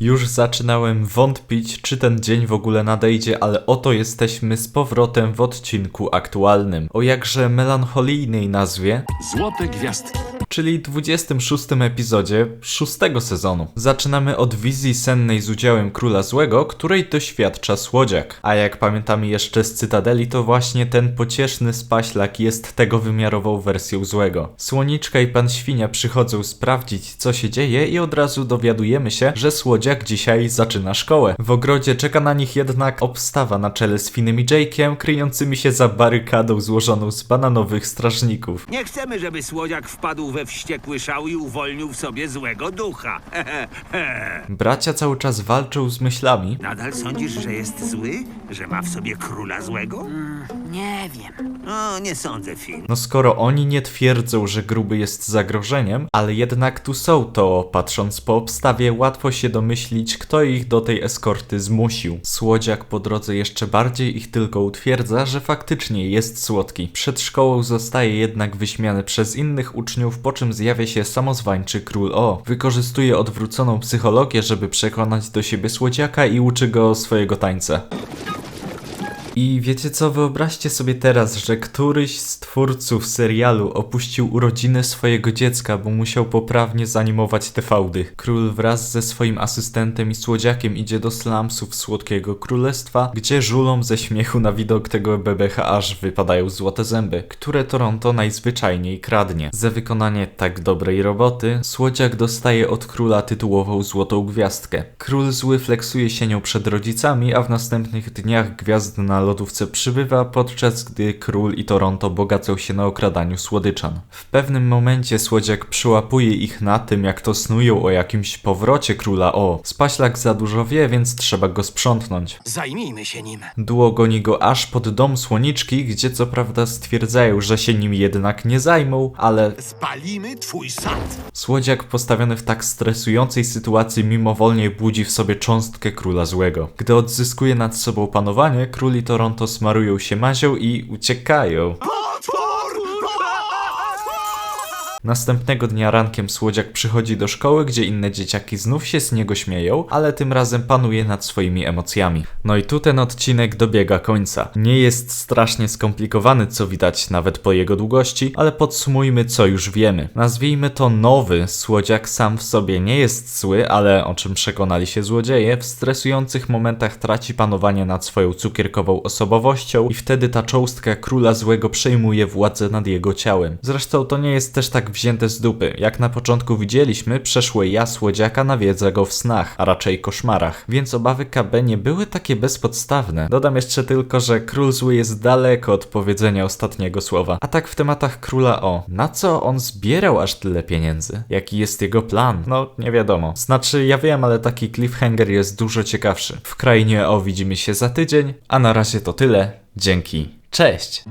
Już zaczynałem wątpić, czy ten dzień w ogóle nadejdzie, ale oto jesteśmy z powrotem w odcinku aktualnym. O jakże melancholijnej nazwie, Złote gwiazdki. Czyli 26 epizodzie szóstego sezonu. Zaczynamy od wizji sennej z udziałem Króla Złego, której doświadcza Słodziak. A jak pamiętamy jeszcze z Cytadeli, to właśnie ten pocieszny spaślak jest tego wymiarową wersją Złego. Słoniczka i Pan Świnia przychodzą sprawdzić, co się dzieje i od razu dowiadujemy się, że Słodziak dzisiaj zaczyna szkołę. W ogrodzie czeka na nich jednak obstawa na czele z Finem i kryjącymi się za barykadą złożoną z bananowych strażników. Nie chcemy, żeby słodziak wpadł we wściekły szał i uwolnił w sobie złego ducha. Bracia cały czas walczą z myślami, Nadal sądzisz, że jest zły? Że ma w sobie króla złego? Nie wiem. O, nie sądzę, Finn. No skoro oni nie twierdzą, że gruby jest zagrożeniem, ale jednak tu są, to patrząc po obstawie łatwo się domyślić, kto ich do tej eskorty zmusił. Słodziak po drodze jeszcze bardziej ich tylko utwierdza, że faktycznie jest słodki. Przed szkołą zostaje jednak wyśmiany przez innych uczniów, po czym zjawia się samozwańczy król O. Wykorzystuje odwróconą psychologię, żeby przekonać do siebie słodziaka i uczy go swojego tańca. I wiecie co, wyobraźcie sobie teraz, że któryś z twórców serialu opuścił urodziny swojego dziecka, bo musiał poprawnie zanimować te fałdy. Król wraz ze swoim asystentem i słodziakiem idzie do slumsów Słodkiego Królestwa, gdzie żulą ze śmiechu na widok tego bebecha aż wypadają złote zęby, które Toronto najzwyczajniej kradnie. Za wykonanie tak dobrej roboty, Słodziak dostaje od króla tytułową złotą gwiazdkę. Król zły flexuje się nią przed rodzicami, a w następnych dniach gwiazd na lodówce przybywa, podczas gdy król i Toronto bogacą się na okradaniu słodyczan. W pewnym momencie Słodziak przyłapuje ich na tym, jak to snują o jakimś powrocie króla O. Spaślak za dużo wie, więc trzeba go sprzątnąć. Zajmijmy się nim. Duo goni go aż pod dom słoniczki, gdzie co prawda stwierdzają, że się nim jednak nie zajmą, ale Spalimy twój sad. Słodziak postawiony w tak stresującej sytuacji mimowolnie budzi w sobie cząstkę króla złego. Gdy odzyskuje nad sobą panowanie, król i Toronto smarują się mazią i uciekają. Następnego dnia rankiem Słodziak przychodzi do szkoły, gdzie inne dzieciaki znów się z niego śmieją, ale tym razem panuje nad swoimi emocjami. No i tu ten odcinek dobiega końca. Nie jest strasznie skomplikowany, co widać nawet po jego długości, ale podsumujmy co już wiemy. Nazwijmy to nowy. Słodziak sam w sobie nie jest zły, ale o czym przekonali się złodzieje, w stresujących momentach traci panowanie nad swoją cukierkową osobowością i wtedy ta cząstka króla złego przejmuje władzę nad jego ciałem. Zresztą to nie jest też tak wzięte z dupy. Jak na początku widzieliśmy, przeszłe ja słodziaka nawiedza go w snach, a raczej koszmarach, więc obawy KB nie były takie bezpodstawne. Dodam jeszcze tylko, że król zły jest daleko od powiedzenia ostatniego słowa. A tak w tematach króla O. Na co on zbierał aż tyle pieniędzy? Jaki jest jego plan? No, nie wiadomo. Znaczy, ja wiem, ale taki cliffhanger jest dużo ciekawszy. W krainie O widzimy się za tydzień, a na razie to tyle. Dzięki. Cześć!